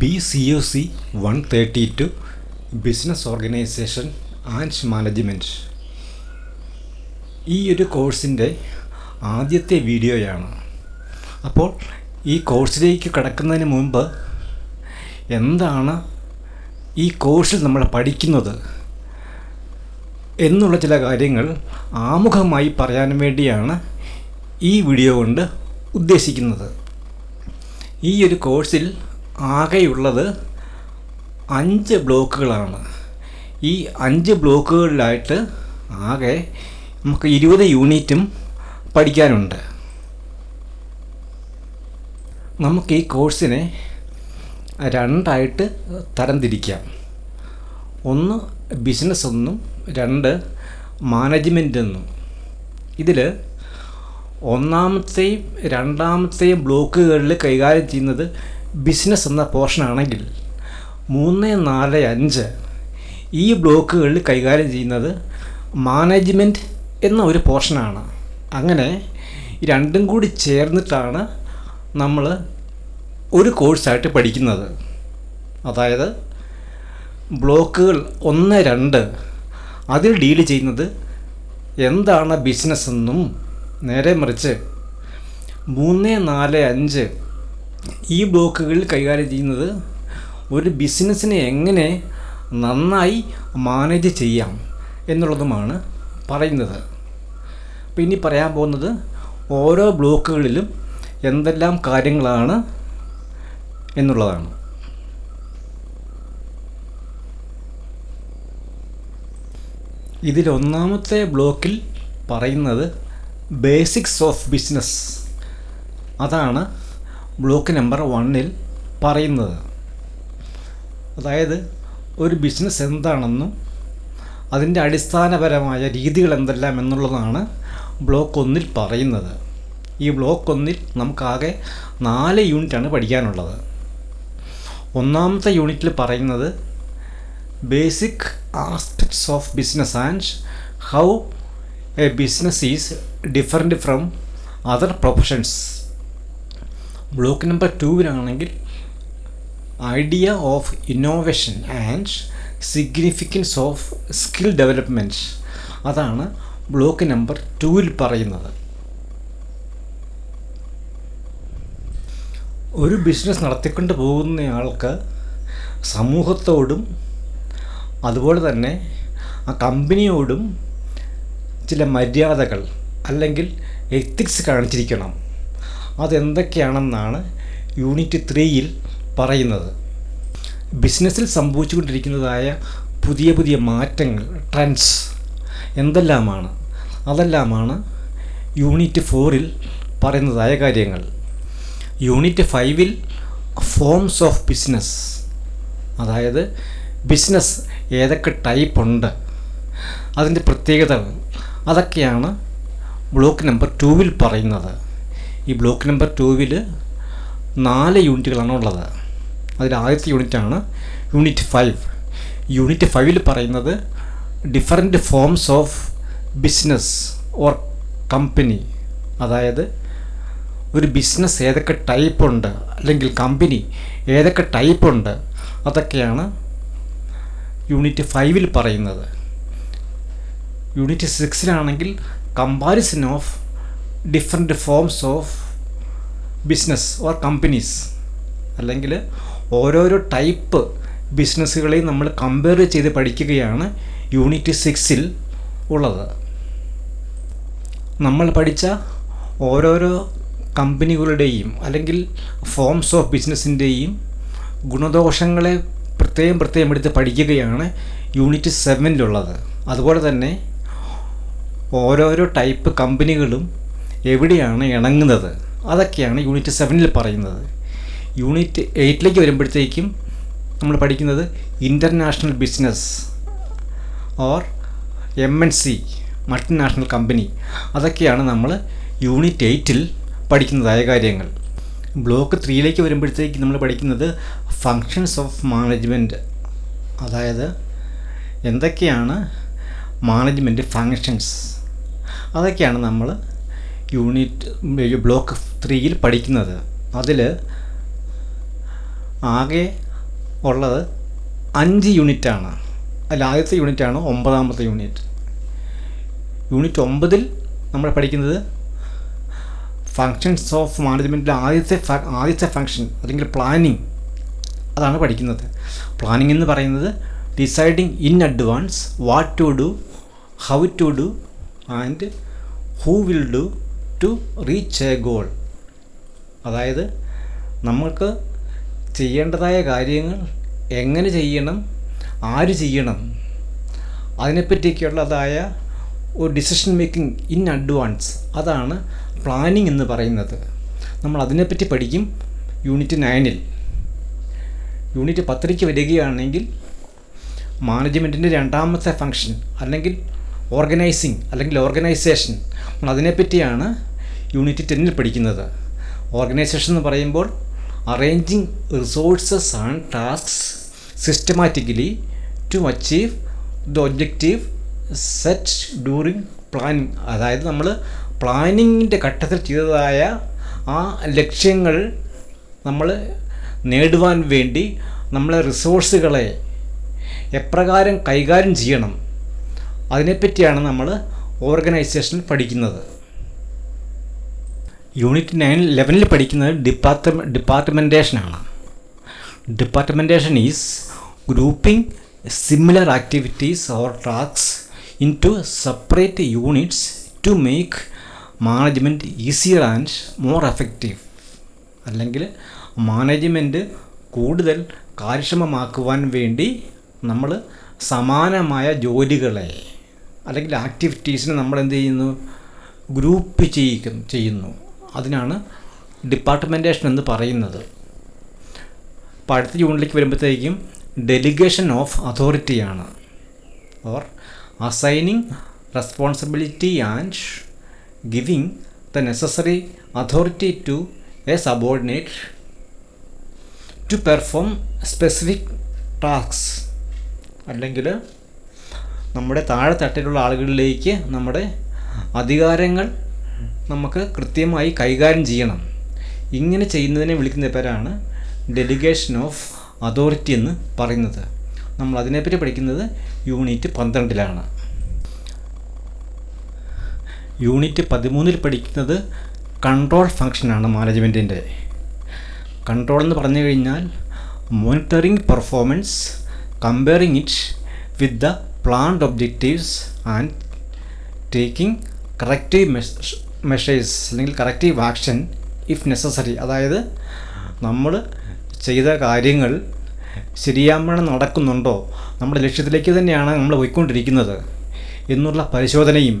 B C O C one thirty two business organisation and management ഈ ഒരു കോഴ്സിന്റെ ആദ്യത്തെ വീഡിയോയാണ് അപ്പോൾ ഈ കോഴ്സിലേക്ക് കടക്കുന്നതിന് മുമ്പ് എന്താണ് ഈ കോഴ്സിൽ നമ്മൾ പഠിക്കുന്നത് എന്നുള്ള ചില കാര്യങ്ങൾ ആമുഖമായി പറയാൻ വേണ്ടിയാണ് ഈ വീഡിയോ കൊണ്ട് ഉദ്ദേശിക്കുന്നത്. ഈ ഒരു കോഴ്സിൽ ആകെയുള്ളത് അഞ്ച് ബ്ലോക്കുകളാണ്. ഈ അഞ്ച് ബ്ലോക്കുകളിലായിട്ട് ആകെ നമുക്ക് ഇരുപത് യൂണിറ്റും പഠിക്കാനുണ്ട്. നമുക്ക് ഈ കോഴ്സിനെ രണ്ടായിട്ട് തരംതിരിക്കാം. ഒന്ന് ബിസിനസ് എന്നും രണ്ട് മാനേജ്മെന്റ് എന്നും ഇതിൽ ഒന്നാമത്തെയും രണ്ടാമത്തെയും ബ്ലോക്കുകളിൽ കൈകാര്യം ചെയ്യുന്നത് ബിസിനസ് എന്ന പോർഷനാണെങ്കിൽ മൂന്ന് നാല് അഞ്ച് ഈ ബ്ലോക്കുകളിൽ കൈകാര്യം ചെയ്യുന്നത് മാനേജ്മെന്റ് എന്ന ഒരു പോർഷനാണ് അങ്ങനെ രണ്ടും കൂടി ചേർന്നിട്ടാണ് നമ്മൾ ഒരു കോഴ്സായിട്ട് പഠിക്കുന്നത്. അതായത് ബ്ലോക്കുകൾ ഒന്ന് രണ്ട് അതിൽ ഡീൽ ചെയ്യുന്നത് എന്താണ് ബിസിനസ് എന്നും നേരെ മറിച്ച് മൂന്ന് നാല് അഞ്ച് ഈ ബ്ലോക്കുകളിൽ കൈകാര്യം ചെയ്യുന്നത് ഒരു ബിസിനസ്സിനെ എങ്ങനെ നന്നായി മാനേജ് ചെയ്യാം എന്നുള്ളതുമാണ് പറയുന്നത്. അപ്പോൾ ഇനി പറയാൻ പോകുന്നത് ഓരോ ബ്ലോക്കുകളിലും എന്തെല്ലാം കാര്യങ്ങളാണ് എന്നുള്ളതാണ്. ഇതിലൊന്നാമത്തെ ബ്ലോക്കിൽ പറയുന്നത് ബേസിക്സ് ഓഫ് ബിസിനസ്. അതാണ് ബ്ലോക്ക് നമ്പർ വണ്ണിൽ പറയുന്നത്. അതായത് ഒരു ബിസിനസ് എന്താണെന്നും അതിന്റെ അടിസ്ഥാനപരമായ രീതികൾ എന്തെല്ലാം എന്നുള്ളതാണ് ബ്ലോക്ക് ഒന്നിൽ പറയുന്നത്. ഈ ബ്ലോക്ക് ഒന്നിൽ നമുക്കാകെ നാല് യൂണിറ്റാണ് പഠിക്കാനുള്ളത്. ഒന്നാമത്തെ യൂണിറ്റിൽ പറയുന്നത് basic aspects of business and how a business is different from other professions block number ടൂവിലാണെങ്കിൽ idea of innovation and significance of skill developments അതാണ് ബ്ലോക്ക് നമ്പർ ടൂവിൽ പറയുന്നത്. ഒരു ബിസിനസ് നടത്തിക്കൊണ്ട് പോകുന്നയാൾക്ക് സമൂഹത്തോടും അതുപോലെ തന്നെ ആ കമ്പനിയോടും ചില മര്യാദകൾ അല്ലെങ്കിൽ എത്തിക്സ് കാണിച്ചിരിക്കണം. അതെന്തൊക്കെയാണെന്നാണ് യൂണിറ്റ് ത്രീയിൽ പറയുന്നത്. ബിസിനസ്സിൽ സംഭവിച്ചുകൊണ്ടിരിക്കുന്നതായ പുതിയ പുതിയ മാറ്റങ്ങൾ ട്രെൻഡ്സ് എന്തെല്ലാമാണ്? അതെല്ലാമാണ് യൂണിറ്റ് ഫോറിൽ പറയുന്നതായ കാര്യങ്ങൾ. യൂണിറ്റ് ഫൈവിൽ ഫോംസ് ഓഫ് ബിസിനസ് അതായത് ബിസിനസ് ഏതൊക്കെ ടൈപ്പ് ഉണ്ട് അതിന്റെ പ്രത്യേകതകൾ അതൊക്കെയാണ് ബ്ലോക്ക് നമ്പർ ടൂവിൽ പറയുന്നത്. ഈ ബ്ലോക്ക് നമ്പർ ടൂവിൽ നാല് യൂണിറ്റുകളാണ് ഉള്ളത്. അതിൽ ആദ്യത്തെ യൂണിറ്റാണ് യൂണിറ്റ് ഫൈവ് യൂണിറ്റ് ഫൈവിൽ പറയുന്നത് different forms of business or company അതായത് ഒരു ബിസിനസ് ഏതൊക്കെ ടൈപ്പ് ഉണ്ട് അല്ലെങ്കിൽ കമ്പനി ഏതൊക്കെ ടൈപ്പ് ഉണ്ട് അതൊക്കെയാണ് യൂണിറ്റ് ഫൈവിൽ പറയുന്നത്. Unit സിക്സിലാണെങ്കിൽ comparison of different forms of business or companies അല്ലെങ്കിൽ ഓരോരോ ടൈപ്പ് ബിസിനസ്സുകളെയും നമ്മൾ കമ്പയർ ചെയ്ത് പഠിക്കുകയാണ് യൂണിറ്റ് സിക്സിൽ ഉള്ളത്. നമ്മൾ പഠിച്ച ഓരോരോ കമ്പനികളുടെയും അല്ലെങ്കിൽ ഫോംസ് ഓഫ് ബിസിനസ്സിന്റെയും ഗുണദോഷങ്ങളെ പ്രത്യേകം പ്രത്യേകം എടുത്ത് പഠിക്കുകയാണ് യൂണിറ്റ് സെവനിലുള്ളത് അതുപോലെ തന്നെ ഓരോരോ ടൈപ്പ് കമ്പനികളും എവിടെയാണ് ഇണങ്ങുന്നത്? അതൊക്കെയാണ് യൂണിറ്റ് സെവനിൽ പറയുന്നത്. യൂണിറ്റ് എയ്റ്റിലേക്ക് വരുമ്പോഴത്തേക്കും നമ്മൾ പഠിക്കുന്നത് international business or M N C multinational company അതൊക്കെയാണ് നമ്മൾ യൂണിറ്റ് എയ്റ്റിൽ പഠിക്കുന്നതായ കാര്യങ്ങൾ. ബ്ലോക്ക് ത്രീയിലേക്ക് വരുമ്പോഴത്തേക്ക് നമ്മൾ പഠിക്കുന്നത് ഫങ്ഷൻസ് ഓഫ് മാനേജ്മെന്റ് അതായത് എന്തൊക്കെയാണ് മാനേജ്മെന്റ് ഫങ്ഷൻസ് അതൊക്കെയാണ് നമ്മൾ യൂണിറ്റ് ബ്ലോക്ക് ത്രീയിൽ പഠിക്കുന്നത്. അതിൽ ആകെ ഉള്ളത് അഞ്ച് യൂണിറ്റാണ്. അതിൽ ആദ്യത്തെ യൂണിറ്റാണ് ഒമ്പതാമത്തെ യൂണിറ്റ്. യൂണിറ്റ് ഒമ്പതിൽ നമ്മൾ പഠിക്കുന്നത് ഫങ്ഷൻസ് ഓഫ് മാനേജ്മെന്റിലെ ആദ്യത്തെ ആദ്യത്തെ ഫങ്ഷൻ അല്ലെങ്കിൽ പ്ലാനിങ് അതാണ് പഠിക്കുന്നത്. പ്ലാനിങ് എന്ന് പറയുന്നത് deciding in advance what to do how to do and who will do to reach a goal അതായത് നമ്മൾക്ക് ചെയ്യേണ്ടതായ കാര്യങ്ങൾ എങ്ങനെ ചെയ്യണം ആര് ചെയ്യണം അതിനെപ്പറ്റിയൊക്കെയുള്ളതായ ഒരു ഡിസിഷൻ മേക്കിംഗ് ഇൻ അഡ്വാൻസ് അതാണ് പ്ലാനിങ് എന്ന് പറയുന്നത്. നമ്മൾ അതിനെപ്പറ്റി പഠിക്കും യൂണിറ്റ് നയനിൽ യൂണിറ്റ് പത്തിലേക്ക് വരികയാണെങ്കിൽ മാനേജ്മെന്റിന്റെ രണ്ടാമത്തെ ഫങ്ഷൻ അല്ലെങ്കിൽ ഓർഗനൈസിങ് അല്ലെങ്കിൽ ഓർഗനൈസേഷൻ. അതിനെപ്പറ്റിയാണ് യൂണിറ്റ് ടെന്നിൽ പഠിക്കുന്നത്. ഓർഗനൈസേഷൻ എന്ന് പറയുമ്പോൾ arranging resources and tasks systematically to achieve the objective set during planning. അതായത് നമ്മൾ പ്ലാനിങ്ങിന്റെ ഘട്ടത്തിൽ ചെയ്തതായ ആ ലക്ഷ്യങ്ങൾ നമ്മൾ നേടുവാൻ വേണ്ടി നമ്മളെ റിസോഴ്സുകളെ എപ്രകാരം കൈകാര്യം ചെയ്യണം. അതിനെപ്പറ്റിയാണ് നമ്മൾ ഓർഗനൈസേഷൻ പഠിക്കുന്നത്. യൂണിറ്റ് നയൻ ലെവനിൽ പഠിക്കുന്നത് depart ഡിപ്പാർട്ട്മെന്റേഷനാണ് departmentation is grouping similar activities or tasks into separate units to make management easier and more effective അല്ലെങ്കിൽ മാനേജ്മെന്റ് കൂടുതൽ കാര്യക്ഷമമാക്കുവാൻ വേണ്ടി നമ്മൾ സമാനമായ ജോലികളെ അല്ലെങ്കിൽ ആക്ടിവിറ്റീസിനെ നമ്മൾ എന്ത് ചെയ്യുന്നു ഗ്രൂപ്പ് ചെയ്യിക്കുന്നു ചെയ്യുന്നു. അതിനാണ് ഡിപ്പാർട്ട്മെന്റേഷൻ എന്ന് പറയുന്നത്. അപ്പോൾ അടുത്ത യൂണിറ്റിലേക്ക് വരുമ്പോഴത്തേക്കും delegation of അതോറിറ്റിയാണ് or assigning responsibility and giving the necessary authority to a subordinate to perform specific tasks അല്ലെങ്കിൽ നമ്മുടെ താഴെത്തട്ടിലുള്ള ആളുകളിലേക്ക് നമ്മുടെ അധികാരങ്ങൾ നമുക്ക് കൃത്യമായി കൈകാര്യം ചെയ്യണം. ഇങ്ങനെ ചെയ്യുന്നതിനെ വിളിക്കുന്ന പേരാണ് ഡെലിഗേഷൻ ഓഫ് അതോറിറ്റി എന്ന് പറയുന്നത്. നമ്മൾ അതിനെപ്പറ്റി പഠിക്കുന്നത് യൂണിറ്റ് പന്ത്രണ്ടിലാണ്. യൂണിറ്റ് പതിമൂന്നിൽ പഠിക്കുന്നത് കൺട്രോൾ ഫങ്ഷനാണ് മാനേജ്മെന്റിന്റെ കൺട്രോൾ എന്ന് പറഞ്ഞു കഴിഞ്ഞാൽ monitoring performance comparing it with the planned objectives and taking corrective measures അല്ലെങ്കിൽ കറക്റ്റീവ് ആക്ഷൻ ഇഫ് നെസസറി അതായത് നമ്മൾ ചെയ്ത കാര്യങ്ങൾ ശരിയാവണം നടക്കുന്നുണ്ടോ? നമ്മുടെ ലക്ഷ്യത്തിലേക്ക് തന്നെയാണ് നമ്മൾ പോയിക്കൊണ്ടിരിക്കുന്നത് എന്നുള്ള പരിശോധനയും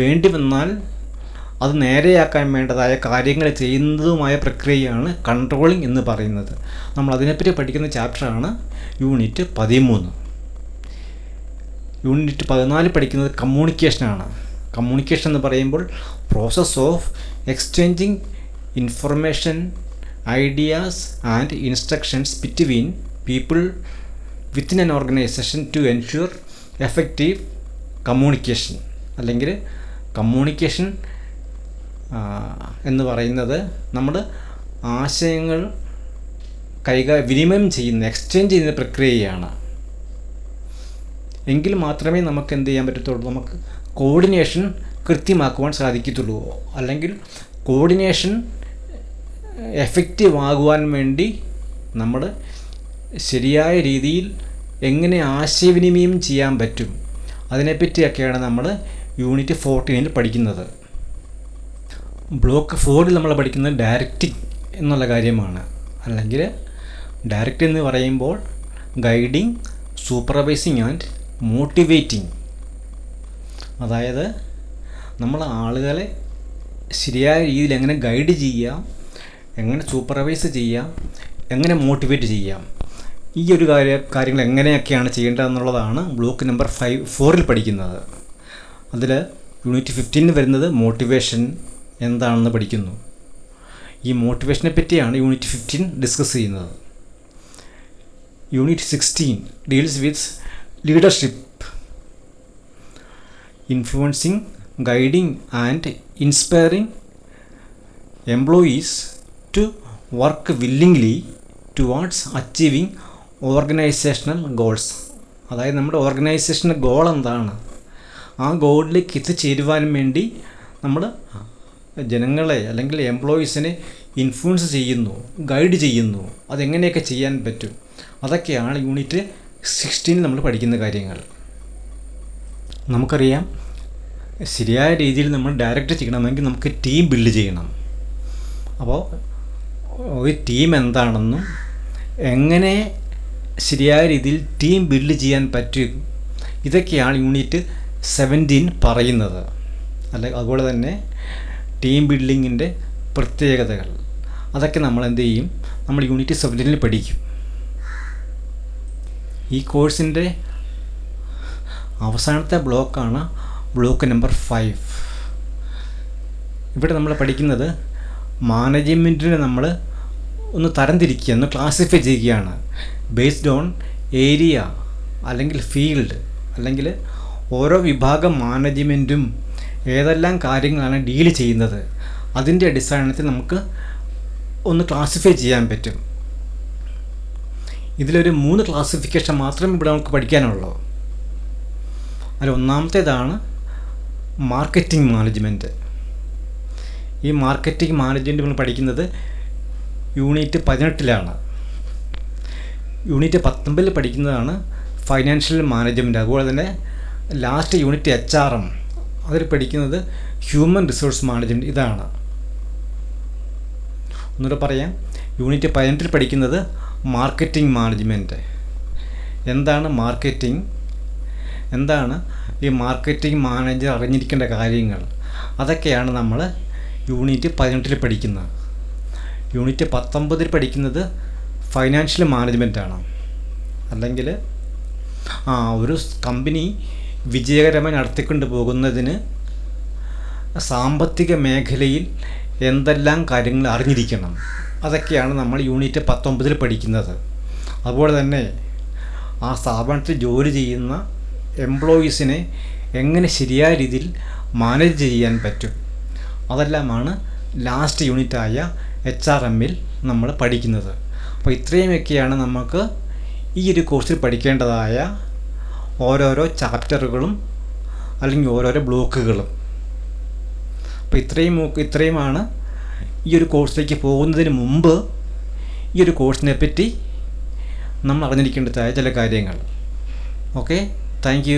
വേണ്ടി വന്നാൽ അത് നേരെയാക്കാൻ വേണ്ടതായ കാര്യങ്ങൾ ചെയ്യുന്നതുമായ പ്രക്രിയയാണ് കൺട്രോളിംഗ് എന്ന് പറയുന്നത്. നമ്മൾ അതിനെപ്പറ്റി പഠിക്കുന്ന ചാപ്റ്ററാണ് യൂണിറ്റ് പതിമൂന്ന്. യൂണിറ്റ് പതിനാല് പഠിക്കുന്നത് കമ്മ്യൂണിക്കേഷനാണ് കമ്മ്യൂണിക്കേഷൻ എന്ന് പറയുമ്പോൾ process of exchanging information ideas and instructions between people within an organisation to ensure effective communication അല്ലെങ്കിൽ കമ്മ്യൂണിക്കേഷൻ എന്ന് പറയുന്നത് നമ്മൾ ആശയങ്ങൾ കൈകാര്യം വിനിമയം ചെയ്യുന്ന എക്സ്ചേഞ്ച് ചെയ്യുന്ന പ്രക്രിയയാണ്. എങ്കിൽ മാത്രമേ നമുക്ക് എന്ത് ചെയ്യാൻ പറ്റത്തുള്ളൂ? നമുക്ക് കോർഡിനേഷൻ കൃത്യമാക്കുവാൻ സാധിക്കത്തുള്ളൂ. അല്ലെങ്കിൽ കോർഡിനേഷൻ എഫക്റ്റീവ് ആകുവാൻ വേണ്ടി നമ്മൾ ശരിയായ രീതിയിൽ എങ്ങനെ ആശയവിനിമയം ചെയ്യാൻ പറ്റും? അതിനെപ്പറ്റിയൊക്കെയാണ് നമ്മൾ യൂണിറ്റ് ഫോർട്ടീനിൽ പഠിക്കുന്നത്. ബ്ലോക്ക് ഫോറിൽ നമ്മൾ പഠിക്കുന്നത് ഡയറക്റ്റിംഗ് എന്നുള്ള കാര്യമാണ്. അല്ലെങ്കിൽ ഡയറക്റ്റ് എന്ന് പറയുമ്പോൾ ഗൈഡിങ് സൂപ്പർവൈസിങ് ആൻഡ് മോട്ടിവേറ്റിംഗ് അതായത് നമ്മൾ ആളുകളെ ശരിയായ രീതിയിൽ എങ്ങനെ ഗൈഡ് ചെയ്യാം എങ്ങനെ സൂപ്പർവൈസ് ചെയ്യാം എങ്ങനെ മോട്ടിവേറ്റ് ചെയ്യാം. ഈ ഒരു കാര്യ കാര്യങ്ങൾ എങ്ങനെയൊക്കെയാണ് ചെയ്യേണ്ടതെന്നുള്ളതാണ് ബ്ലോക്ക് നമ്പർ ഫൈവ് ഫോറിൽ പഠിക്കുന്നത്. അതിൽ യൂണിറ്റ് ഫിഫ്റ്റീനിൽ വരുന്നത് മോട്ടിവേഷൻ എന്താണെന്ന് പഠിക്കുന്നു. ഈ മോട്ടിവേഷനെ പറ്റിയാണ് യൂണിറ്റ് ഫിഫ്റ്റീൻ ഡിസ്കസ് ചെയ്യുന്നത്. Unit sixteen deals with leadership influencing guiding and inspiring employees to work willingly towards achieving organisational goals അതായത് നമ്മുടെ ഓർഗനൈസേഷന്റെ ഗോൾ എന്താണ്? ആ ഗോളിലേക്ക് എത്തിച്ചേരുവാൻ വേണ്ടി നമ്മൾ ജനങ്ങളെ അല്ലെങ്കിൽ എംപ്ലോയീസിനെ ഇൻഫ്ലുവൻസ് ചെയ്യുന്നു ഗൈഡ് ചെയ്യുന്നു. അതെങ്ങനെയൊക്കെ ചെയ്യാൻ പറ്റും? അതൊക്കെയാണ് യൂണിറ്റ് സിക്സ്റ്റീൻ നമ്മൾ പഠിക്കുന്ന കാര്യങ്ങൾ. നമുക്കറിയാം ശരിയായ രീതിയിൽ നമ്മൾ ഡയറക്റ്റ് ചെയ്യണമെങ്കിൽ നമുക്ക് ടീം ബിൽഡ് ചെയ്യണം. അപ്പോൾ ഒരു ടീം എന്താണെന്നും എങ്ങനെ ശരിയായ രീതിയിൽ ടീം ബിൽഡ് ചെയ്യാൻ പറ്റും ഇതൊക്കെയാണ് യൂണിറ്റ് സെവന്റീൻ പറയുന്നത്. അല്ല അതുപോലെ തന്നെ ടീം ബിൽഡിങ്ങിന്റെ പ്രത്യേകതകൾ. അതൊക്കെ നമ്മൾ എന്ത് ചെയ്യും? നമ്മൾ യൂണിറ്റ് സെവന്റീനിൽ പഠിക്കും. ഈ കോഴ്സിന്റെ അവസാനത്തെ ബ്ലോക്കാണ് ബ്ലോക്ക് നമ്പർ ഫൈവ്. ഇവിടെ നമ്മൾ പഠിക്കുന്നത് മാനേജ്മെന്റിനെ നമ്മൾ ഒന്ന് തരംതിരിക്കുക ഒന്ന് ക്ലാസിഫൈ ചെയ്യുകയാണ്. ബേസ്ഡ് ഓൺ ഏരിയ അല്ലെങ്കിൽ ഫീൽഡ് അല്ലെങ്കിൽ ഓരോ വിഭാഗം മാനേജ്മെന്റും ഏതെല്ലാം കാര്യങ്ങളാണ് ഡീൽ ചെയ്യുന്നത്. അതിന്റെ അടിസ്ഥാനത്തിൽ നമുക്ക് ഒന്ന് ക്ലാസിഫൈ ചെയ്യാൻ പറ്റും. ഇതിലൊരു മൂന്ന് ക്ലാസിഫിക്കേഷൻ മാത്രമേ ഇവിടെ നമുക്ക് പഠിക്കാനുള്ളൂ. അതിൽ ഒന്നാമത്തേതാണ് മാർക്കറ്റിംഗ് മാനേജ്മെന്റ് ഈ മാർക്കറ്റിംഗ് മാനേജ്മെന്റ് നമ്മൾ പഠിക്കുന്നത് യൂണിറ്റ് പതിനെട്ടിലാണ്. യൂണിറ്റ് പത്തൊമ്പതിൽ പഠിക്കുന്നതാണ് ഫൈനാൻഷ്യൽ മാനേജ്മെന്റ് അതുപോലെ തന്നെ last unit H R M അതിൽ പഠിക്കുന്നത് ഹ്യൂമൻ റിസോഴ്സ് മാനേജ്മെന്റ് ഇതാണ്. ഒന്നുകൂടെ പറയാം. യൂണിറ്റ് പതിനെട്ടിൽ പഠിക്കുന്നത് മാർക്കറ്റിംഗ് മാനേജ്മെന്റ് എന്താണ് മാർക്കറ്റിംഗ്? എന്താണ് ഈ മാർക്കറ്റിംഗ് മാനേജർ അറിഞ്ഞിരിക്കേണ്ട കാര്യങ്ങൾ? അതൊക്കെയാണ് നമ്മൾ യൂണിറ്റ് പതിനെട്ടിൽ പഠിക്കുന്നത്. യൂണിറ്റ് പത്തൊമ്പതിൽ പഠിക്കുന്നത് ഫൈനാൻഷ്യൽ മാനേജ്മെന്റാണ് അല്ലെങ്കിൽ ആ ഒരു കമ്പനി വിജയകരമായി നടത്തിക്കൊണ്ട് പോകുന്നതിന് സാമ്പത്തിക മേഖലയിൽ എന്തെല്ലാം കാര്യങ്ങൾ അറിഞ്ഞിരിക്കണം. അതൊക്കെയാണ് നമ്മൾ യൂണിറ്റ് പത്തൊമ്പതിൽ പഠിക്കുന്നത്. അതുപോലെ തന്നെ ആ സ്ഥാപനത്തിൽ ജോലി ചെയ്യുന്ന എംപ്ലോയീസിനെ എങ്ങനെ ശരിയായ രീതിയിൽ മാനേജ് ചെയ്യാൻ പറ്റും. അതെല്ലാമാണ് ലാസ്റ്റ് യൂണിറ്റായ എച്ച് ആർ എമ്മിൽ നമ്മൾ പഠിക്കുന്നത്. അപ്പോൾ ഇത്രയുമൊക്കെയാണ് നമുക്ക് ഈ ഒരു കോഴ്സിൽ പഠിക്കേണ്ടതായ ഓരോരോ ചാപ്റ്ററുകളും അല്ലെങ്കിൽ ഓരോരോ ബ്ലോക്കുകളും അപ്പോൾ ഇത്രയും ഇത്രയുമാണ് ഈ ഒരു കോഴ്സിലേക്ക് പോകുന്നതിന് മുമ്പ് ഈ ഒരു കോഴ്സിനെ പറ്റി നമ്മൾ അറിഞ്ഞിരിക്കേണ്ടതായ ചില കാര്യങ്ങൾ. Okay thank